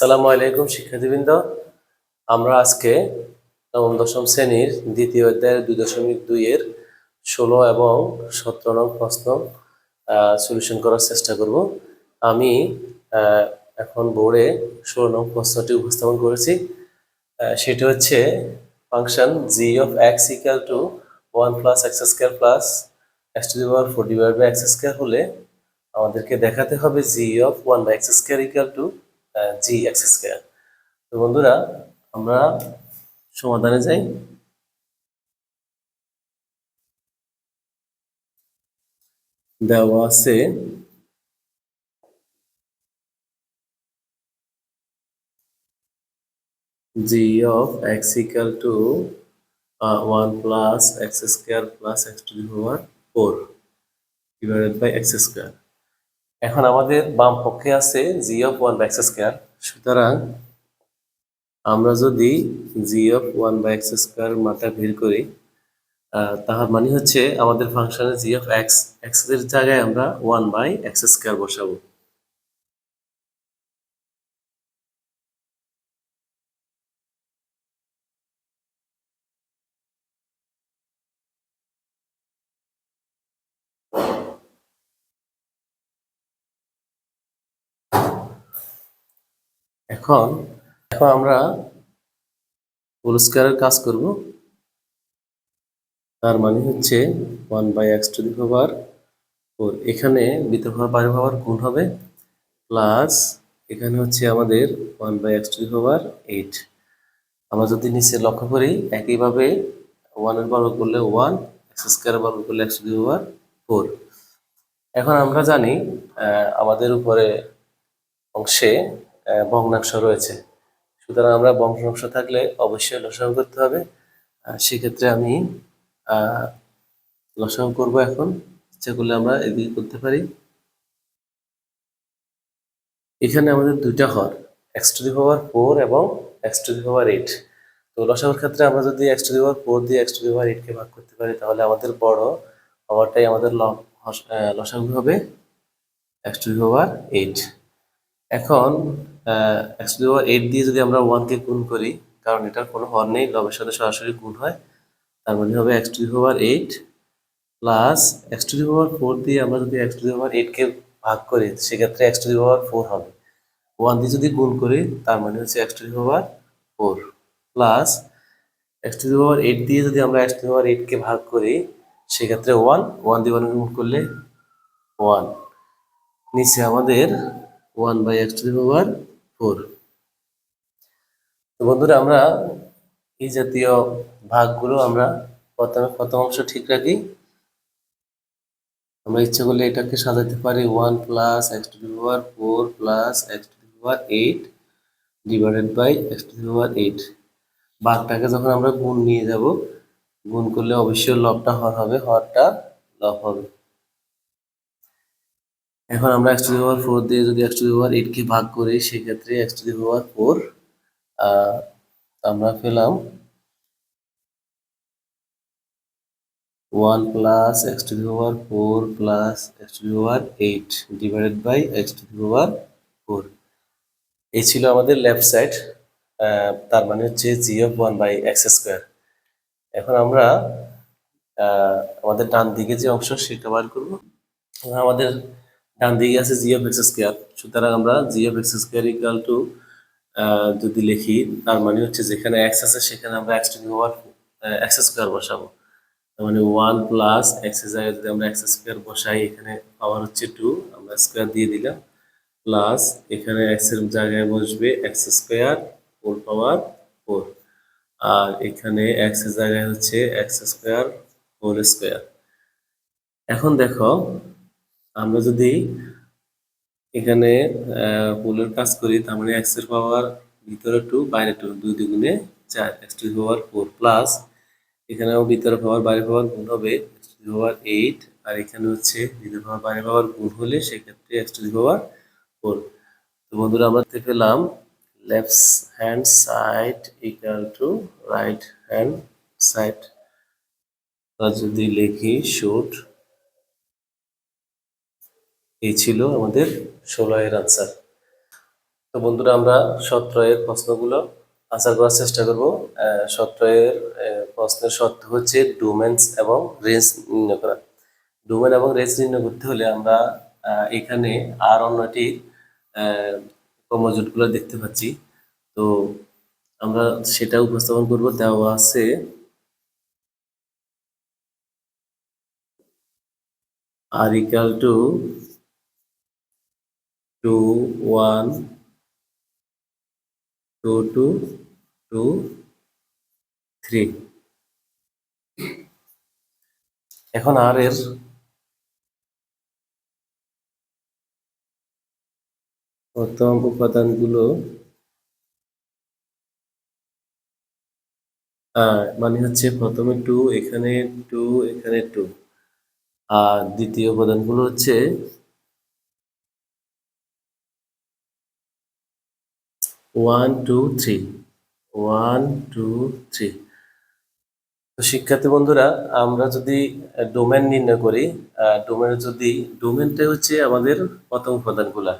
আসসালামু আলাইকুম, শিক্ষার্থীবৃন্দ। আমরা আজকে নবম, দশম শ্রেণির দ্বিতীয় অধ্যায়ের দুই দশমিক দুইয়ের ষোলো এবং সতেরো নং প্রশ্ন সলিউশন করার চেষ্টা করব। আমি এখন বোর্ডে ষোলো নং প্রশ্নটি উপস্থাপন করেছি। সেটি হচ্ছে function G of X equal to one plus X square plus X to the power four divide by X square হলে আমাদেরকে দেখাতে হবে G of one by X square equal to G X square তো বন্ধুরা, আমরা সমাধানে যাই। দেওয়া আছে G of X equal to one plus X square plus X to the power four divided by X square এখন আমাদের বাম পক্ষে আছে G of one by X square সুতরাং আমরা যদি G of one by X square মানটা ভিড় করি তাহার মানে হচ্ছে আমাদের ফাংশনে জি অফ এক্স এক্সের জায়গায় আমরা ওয়ান বাই এক্স স্কোয়ার বসাবো। এখন এখন আমরা হোল স্কোয়ারের কাজ করব। তার মানে হচ্ছে one by X to the power four এখানে ভিতর পাওয়ার বাইরে পাওয়ার গুণ হবে প্লাস এখানে হচ্ছে আমাদের one by X to the power eight আমরা যদি নিচে লক্ষ্য করি, একইভাবে ওয়ানের বর্গ করলে ওয়ান এক্স স্কোয়ারের বর্গ করলে X to the power four এখন আমরা জানি আমাদের উপরে অংশে ভগ্নাংশ রয়েছে। সুতরাং আমরা ভগ্নাংশ থাকলে অবশ্যই লসাগু করতে হবে। সেক্ষেত্রে আমি লসাগু করব এখন। ইচ্ছা করলে আমরা এদিকে করতে পারি। এখানে আমাদের দুইটা হর X to the power four এবং X to the power eight তো লসাগুর ক্ষেত্রে আমরা যদি X to the power four দিয়ে এক্স টু দি পাওয়ার এইটকে ভাগ করতে পারি, তাহলে আমাদের বড় হওয়ারটাই আমাদের লসাগু হবে X to the power eight এখন এক্স টু পাওয়ার এইট দিয়ে যদি আমরা ওয়ানকে গুণ করি, কারণ এটার কোনো হর নেই লবের সাথে সরাসরি গুণ হয়, তার মানে হবে X to power eight plus X to power four দিয়ে আমরা যদি এক্স টু পাওয়ার এইটকে ভাগ করি, সেক্ষেত্রে এক্স টু পাওয়ার ফোর হবে। ওয়ান দিয়ে যদি গুণ করি, তার মানে হচ্ছে X to power four plus X to power eight দিয়ে যদি আমরা এক্স টু পাওয়ার এইটকে ভাগ করি, সেক্ষেত্রে ওয়ান ওয়ান দিয়ে ওয়ান গুণ করলে ওয়ান নিচে আমাদের one by X to power four তো বন্ধুরা, আমরা এই জাতীয় ভাগগুলো আমরা প্রথমে, প্রথম অংশ ঠিক রাখি। আমরা ইচ্ছে করলে এটাকে সাজাতে পারি। One plus X to power four plus X to power eight divided by X to the power eight ভাগটাকে যখন আমরা গুণ নিয়ে যাব, গুণ করলে অবশ্যই লবটা হর হবে, হরটা লব হবে। এখন আমরা X to the power four দিয়ে যদি এক্স টু দি পাওয়ার এইটকে ভাগ করি, সেক্ষেত্রে X to the power four আমরা পেলাম one plus X to the power four plus X to the power eight divided by X to the power four এই ছিল আমাদের লেফট সাইড তার মানে হচ্ছে G of one by X square এখন আমরা আমাদের ডান দিকে যে অংশ সেটা বার করব। আমাদের ডান দিকে আছে জি অফ এক্স স্কোয়ার সুতরাং আমরা G of X square equal to যদি লিখি, তার মানে হচ্ছে যেখানে এক্স আছে সেখানে আমরা X to power X square বসাবো। তার মানে ওয়ান প্লাস এক্সের জায়গায় যদি আমরা এক্স স্কোয়ার বসাই, এখানে পাওয়ার হচ্ছে টু আমরা স্কোয়ার দিয়ে দিলাম। প্লাস এখানে এক্সের জায়গায় বসবে X square four power four আর এখানে এক্সের জায়গায় হচ্ছে এক্স স্কোয়ার হোল স্কোয়ার এখন দেখো আমরা যদি এখানে হোলের কাজ করি, তার মানে এক্সের পাওয়ার ভিতরে টু বাইরে টু দুই দুগুণে চার X to power four plus এখানেও ভিতরে পাওয়ার বাইরে পাওয়ার গুণ হবে এক্স টু পাওয়ার এইট আর এখানে হচ্ছে ভিতরে পাওয়ার বাইরে পাওয়ার গুণ হলে সেক্ষেত্রে এক্স টু পাওয়ার ফোর তো বন্ধুরা, আমরা পেলাম left hand side equal to right hand side যদি লিখি শুট এই ছিল আমাদের ষোলো এর আনসার তো বন্ধুরা, আমরা সত্রয়ের প্রশ্নগুলো আনসার করার চেষ্টা করব। সত্রয়ের প্রশ্নের শর্ত হচ্ছে ডোমেন্স এবং রেঞ্জ নির্ণয় করা। ডোমেন এবং রেঞ্জ নির্ণয় করতে হলে আমরা এখানে আর অন্যটি কর্মজোটগুলো দেখতে পাচ্ছি। তো আমরা সেটা উপস্থাপন করব। দেওয়া আছে R equal to two one two two two three এখন আর এর প্রথম উপাদানগুলো মানে হচ্ছে প্রথমে টু এখানে টু এখানে টু আর দ্বিতীয় উপাদানগুলো হচ্ছে one two three one two three তো শিক্ষার্থী বন্ধুরা, আমরা যদি ডোমেন নির্ণয় করি ডোমেন যদি ডোমেনটা হচ্ছে আমাদের প্রথম উপাদানগুলা।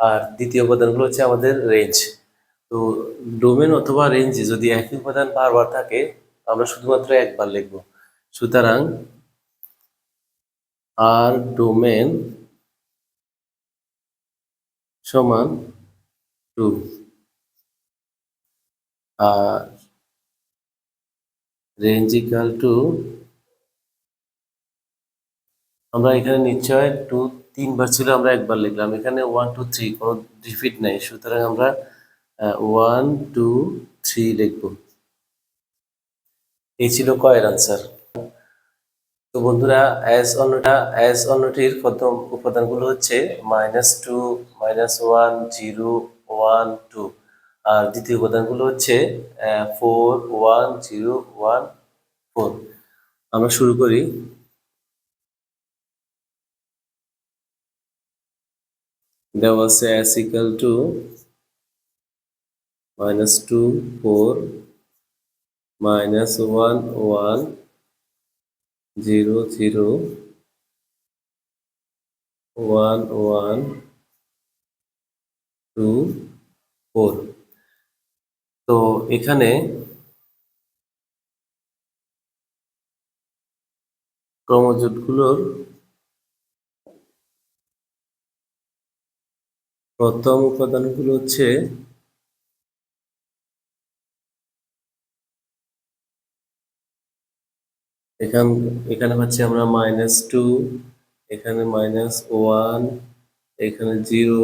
আর দ্বিতীয় উপাদানগুলো হচ্ছে আমাদের রেঞ্জ তো ডোমেন অথবা রেঞ্জে যদি একই উপাদান বারবার থাকে, আমরা শুধুমাত্র একবার লিখব। সুতরাং, আর ডোমেন সমান to R range equal to আমরা এখানে নিশ্চয় টু তিনবার ছিল, আমরা একবার লিখলাম। এখানে ওয়ান টু থ্রি কোনো রিপিট নাই। সুতরাং আমরা ওয়ান টু থ্রি লিখব। এই ছিল কয়ের আনসার তো বন্ধুরা অ্যাজ অন্যটা অ্যাজ অন্যটির প্রথম উপাদানগুলো হচ্ছে minus two minus one zero one two আর দ্বিতীয় উপাদানগুলো হচ্ছে four one zero one four আমরা শুরু করি। দেওয়া আছে S equal to minus two four minus one one zero zero one one two four তো এখানে ক্রমজোটগুলোর প্রথম উপাদানগুলো হচ্ছে এখান, এখানে পাচ্ছি আমরা মাইনাস টু এখানে মাইনাস ওয়ান এখানে জিরো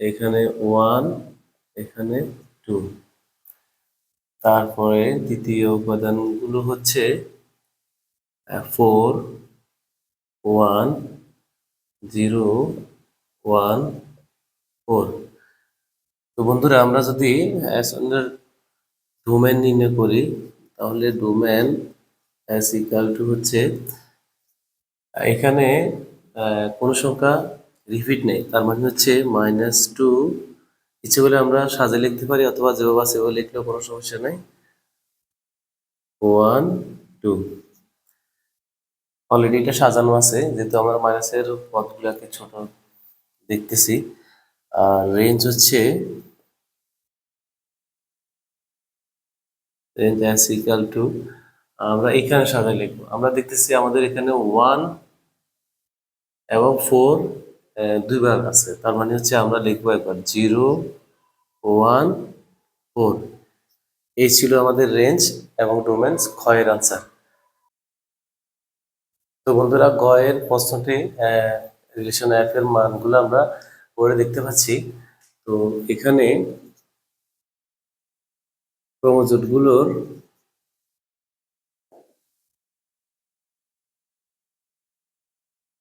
এখানে ওয়ান এখানে টু তারপরে দ্বিতীয় উপাদানগুলো হচ্ছে four one zero one four তো বন্ধুরা, আমরা যদি অ্যাসনের ডোমেন নির্ণয় করি, তাহলে ডোমেন অ্যাস ইকাল টু হচ্ছে, এখানে কোনো সংখ্যা রিপিট নেই। তার মানে হচ্ছে মাইনাস টু ইচ্ছে করলে আমরা সাজে লিখতে পারি, অথবা যেভাবে আছে সেভাবে লিখলেও কোনো সমস্যা নেই। ওয়ান টু অলরেডি এটা সাজানো আছে, যেহেতু আমরা মাইনাসের পদগুলোকে ছোট দেখতেছি। আর রেঞ্জ হচ্ছে রেঞ্জ অ্যাস ইকাল টু আমরা এখানে সাজায় লিখব। আমরা দেখতেছি আমাদের এখানে ওয়ান এবং ফোর দুইবার আছে। তার মানে হচ্ছে আমরা লিখব একবার জিরো ওয়ান ফোর। এই ছিল আমাদের রেঞ্জ এবং ডোমেন্স ক্ষয়ের আনসার তো বন্ধুরা গয়ের প্রশ্নটি রিলেশন এর মানগুলো আমরা পড়ে দেখতে পাচ্ছি। তো এখানে ক্রোমোজোটগুলোর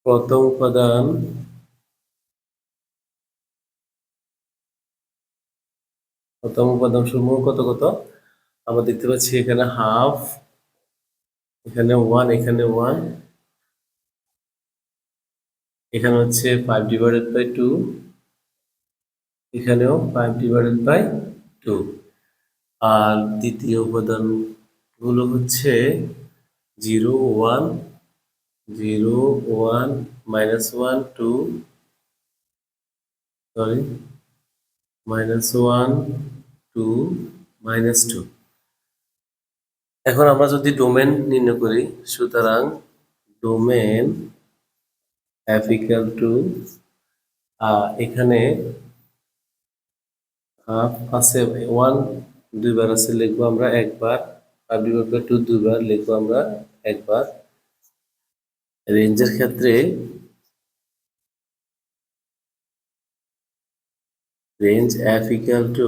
প্রথম উপাদান প্রথম উপাদান সমূহ কত কত? আমরা দেখতে পাচ্ছি এখানে হাফ এখানে ওয়ান এখানে ওয়ান এখানে হচ্ছে ফাইভ ডিভাইডেড বাই টু এখানেও ফাইভ ডিভাইডেড বাই টু আর দ্বিতীয় উপাদানগুলো হচ্ছে zero one zero one minus one two sorry minus one two minus two এখন আমরা যদি ডোমেন নির্ণয় করি, সুতরাং ডোমেন ইকাল টু এখানে আছে ওয়ান দুইবার আছে, লিখব আমরা একবার, আর বাই টু দুইবার লিখব আমরা একবার। রেঞ্জের ক্ষেত্রে, রেঞ্জ ইকাল টু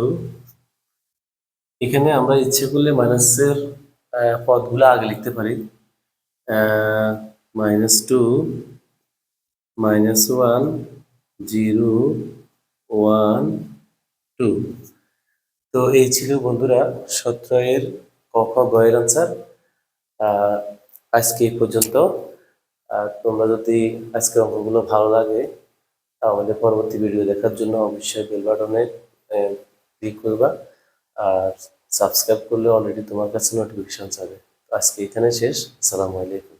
এখানে আমরা ইচ্ছে করলে মাইনাসের পদগুলো আগে লিখতে পারি। Minus two minus one zero one two তো এই ছিল বন্ধুরা সত্রয়ের ক, খ গয়ের আনসার আজকে পর্যন্ত। আর তোমরা যদি আজকের অঙ্কগুলো ভালো লাগে আমাদের পরবর্তী ভিডিও দেখার জন্য অবশ্যই বেল বাটনে ক্লিক করবা। আর সাবস্ক্রাইব করলে অলরেডি তোমার কাছে নোটিফিকেশন যাবে আজকে এখানে শেষ। আসসালামু আলাইকুম।